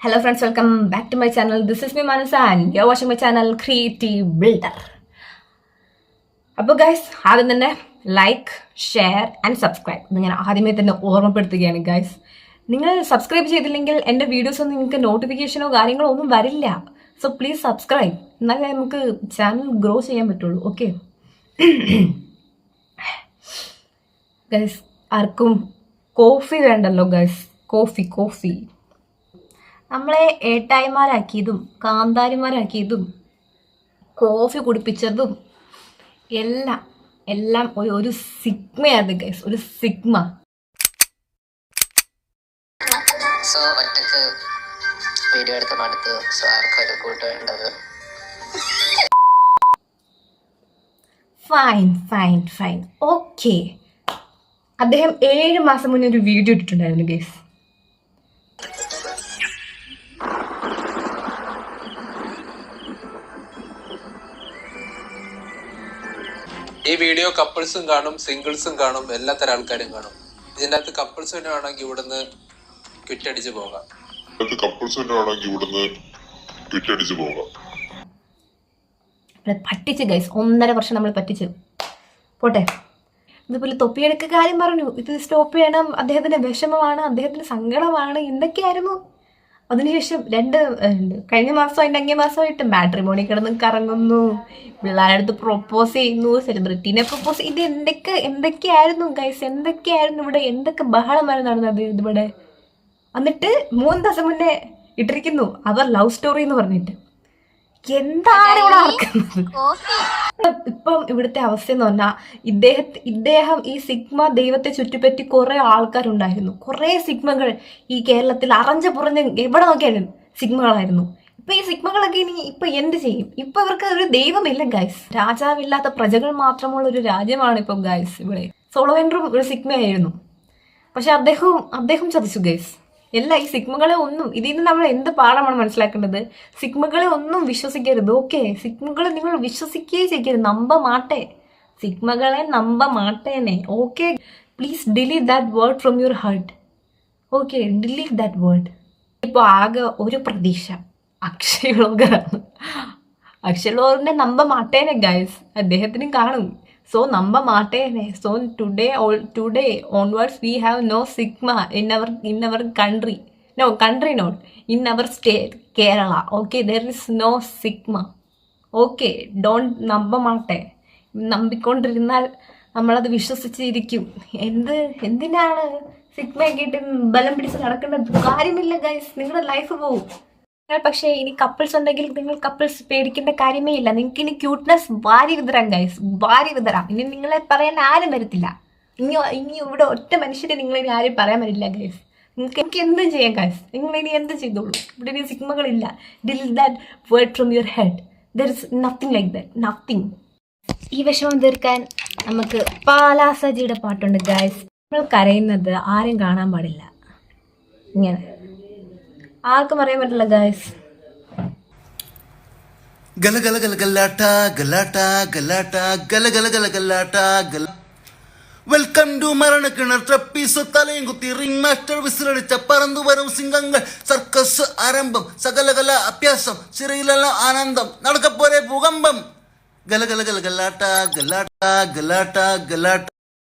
Hello friends, welcome back to my channel. This is me Manasa and you're watching my channel creative builder അപ്പോൾ guys ആദ്യം തന്നെ like share and subscribe ഇത് ഞാൻ ആദ്യമേ തന്നെ ഓർമ്മപ്പെടുത്തുകയാണ് ഗൈസ് നിങ്ങൾ സബ്സ്ക്രൈബ് ചെയ്തില്ലെങ്കിൽ എന്റെ വീഡിയോസ് ഒന്നും നിങ്ങൾക്ക് നോട്ടിഫിക്കേഷനോ കാര്യങ്ങളോ ഒന്നും വരില്ല. സോ പ്ലീസ് സബ്സ്ക്രൈബ് എന്നാലേ നമുക്ക് ചാനൽ ഗ്രോ ചെയ്യാൻ പറ്റുള്ളൂ. ഓക്കെ ഗൈസ് ആർക്കും കോഫി വേണ്ടല്ലോ ഗൈസ് കോഫി കോഫി നമ്മളെ ഏട്ടായിമാരാക്കിയതും കാന്താരിമാരാക്കിയതും കോഫി കുടിപ്പിച്ചതും എല്ലാം എല്ലാം ഒരു ഒരു സിഗ്മയായിരുന്നു ഗൈസ് ഒരു സിഗ്മ. സോ ഒറ്റയ്ക്ക് വീഡിയോ എടുത്ത് മടുത്തു സോ ആർക്കും കൂട്ട് വേണ്ടത്? ഫൈൻ ഫൈൻ ഫൈൻ ഓക്കെ അദ്ദേഹം ഏഴ് മാസം മുന്നേ ഒരു വീഡിയോ ഇട്ടിട്ടുണ്ടായിരുന്നു ഗൈസ് ഈ വീഡിയോ കപ്പിൾസും കാണും സിംഗിൾസും കാണും എല്ലാ തരം ആൾക്കാരും കാണും. ഇതിന്റെ അകത്ത് കപ്പിൾസ് തന്നെ വേണമെങ്കിൽ ഇവിടുന്ന് ക്വിറ്റടിച്ച് പോകാം. കപ്പിൾസ് തന്നെ വേണമെങ്കിൽ ഇവിടുന്ന് ക്വിറ്റടിച്ച് പോകാം. പറ്റിച്ച് ഗൈസ് ഒന്നര വർഷം നമ്മൾ പറ്റിച്ച്. പോട്ടെ. ഇതുപോലെ തൊപ്പിയെടുക്ക കാര്യം പറഞ്ഞു. ഇത് സ്റ്റോപ്പ് ചെയ്യണം. അദ്ദേഹത്തിന്റെ വിഷമമാണ് അദ്ദേഹത്തിന്റെ സങ്കടമാണ്. എന്തൊക്കെയായിരുന്നു? അതിനുശേഷം രണ്ട് കഴിഞ്ഞ മാസം അതിന്റെ അങ്ങേ മാസമായിട്ട് മാട്രിമോണി കിടന്ന് കറങ്ങുന്നു. പിള്ളേരുടെ അടുത്ത് പ്രൊപ്പോസ് ചെയ്യുന്നു. സെലിബ്രിറ്റീനെ പ്രൊപ്പോസ് ഇത് എന്തൊക്കെ എന്തൊക്കെയായിരുന്നു ഗൈസ് എന്തൊക്കെയായിരുന്നു ഇവിടെ? എന്തൊക്കെ ബഹളമായിരുന്നു നടന്നത് ഇതിവിടെ എന്നിട്ട് മൂന്ന് ദിവസം മുന്നേ ഇട്ടിരിക്കുന്നു. അവർ ലവ് സ്റ്റോറി എന്ന് പറഞ്ഞിട്ട്. എന്താണ് ഇവിടെ നടക്കുന്നത്? ഇപ്പം ഇവിടുത്തെ അവസ്ഥ എന്ന് പറഞ്ഞാൽ ഇദ്ദേഹത്തെ ഇദ്ദേഹം ഈ സിഗ്മ ദൈവത്തെ ചുറ്റിപ്പറ്റി കുറെ ആൾക്കാരുണ്ടായിരുന്നു. കുറെ സിഗ്മകൾ ഈ കേരളത്തിൽ അറഞ്ഞ പുറഞ്ഞ എവിടെ നോക്കിയാലും സിഗ്മകളായിരുന്നു. ഇപ്പൊ ഈ സിഗ്മകളൊക്കെ ഇനി ഇപ്പൊ എന്ത് ചെയ്യും? ഇപ്പൊ ഇവർക്ക് ഒരു ദൈവമില്ല ഗൈസ് രാജാവില്ലാത്ത പ്രജകൾ മാത്രമുള്ള ഒരു രാജ്യമാണ് ഇപ്പൊ ഗൈസ് ഇവിടെ. സോളോവെൻഡറും ഒരു സിഗ്മയായിരുന്നു. പക്ഷെ അദ്ദേഹവും അദ്ദേഹം ചതിച്ചു ഗൈസ് എല്ലാ ഈ സിഗ്മകളെ ഒന്നും ഇതിൽ നിന്ന് നമ്മൾ എന്ത് പാഠമാണ് മനസ്സിലാക്കേണ്ടത്? സിഗ്മകളെ ഒന്നും വിശ്വസിക്കരുത് ഓക്കെ സിഗ്മകളെ നിങ്ങൾ വിശ്വസിക്കുകയേ ചെയ്യരുത് നമ്പ മാട്ടെ. സിഗ്മകളെ നമ്പ മാട്ടേനെ okay please delete that word from your heart okay delete that word ഇപ്പോൾ ആകെ ഒരു പ്രതീക്ഷ. അക്ഷയ് ലോകറാണ്. അക്ഷയ് ലോകറിന്റെ നമ്പ മാട്ടേനെ ഗൈസ് അദ്ദേഹത്തിനും കാണും. സോ നമ്മ മാട്ടേനെ so today all today onwards we have no sigma in our in our country no country not in our state Kerala okay there is no sigma okay don't നമ്പ മാട്ടെ. നമ്പിക്കൊണ്ടിരുന്നാൽ നമ്മളത് വിശ്വസിച്ചിരിക്കും. എന്ത് എന്തിനാണ് സിഗ്മയൊക്കെ ഇട്ട് ബലം പിടിച്ച് നടക്കേണ്ടത്? കാര്യമില്ല ഗൈസ് നിങ്ങളുടെ ലൈഫ് പോവും. പക്ഷേ ഇനി കപ്പിൾസ് ഉണ്ടെങ്കിൽ നിങ്ങൾ കപ്പിൾസ് പേടിക്കേണ്ട കാര്യമേ ഇല്ല. നിങ്ങൾക്ക് ഇനി ക്യൂട്ട്നെസ് വാരി വിതരാം ഗൈസ് വാരി വിതരാം ഇനി നിങ്ങളെ പറയാൻ ആരും വരത്തില്ല. ഇനി ഇനി ഇവിടെ ഒറ്റ മനുഷ്യരെ നിങ്ങൾ ഇനി ആരും പറയാൻ വരില്ല ഗൈസ് നിങ്ങൾക്ക് എനിക്ക് എന്തും ചെയ്യാം ഗൈസ് നിങ്ങൾ ഇനി എന്ത് ചെയ്തോളൂ. ഇവിടെ ഇനി സിഗ്മകളില്ല delete that word from your head there is nothing like that nothing ഈ വിഷമം തീർക്കാൻ നമുക്ക് പാലാസജിയുടെ പാട്ടുണ്ട് ഗൈസ് നമ്മൾ കരയുന്നത് ആരും കാണാൻ പാടില്ല. ഇങ്ങനെ. ആർക്കും അറിയാൻ പറ്റില്ല ഗായ്സ് ഗല ഗല ഗല ഗല്ലാട്ട ഗല്ലാട്ട ഗല്ലാട്ട ഗല ഗല ഗല ഗല്ലാട്ട ഗല. വെൽക്കം ടു മരണക്കിണർ ട്രപ്പീസ് തലയും കുത്തി റിംഗ് മാസ്റ്റർ വിസിലടിച്ച പറന്നു വരും സിംഗങ്ങൾ. സർക്കസ് ആരംഭം സകലകല അഭ്യാസം ചിറയിലെല്ലാം ആനന്ദം നടക്കപ്പോരെ ഭൂകമ്പം. ഗല ഗല ഗല ഗല്ലാട്ട ഗല്ലാട്ട ഗല്ലാട്ട ഗല്ലാട്ട.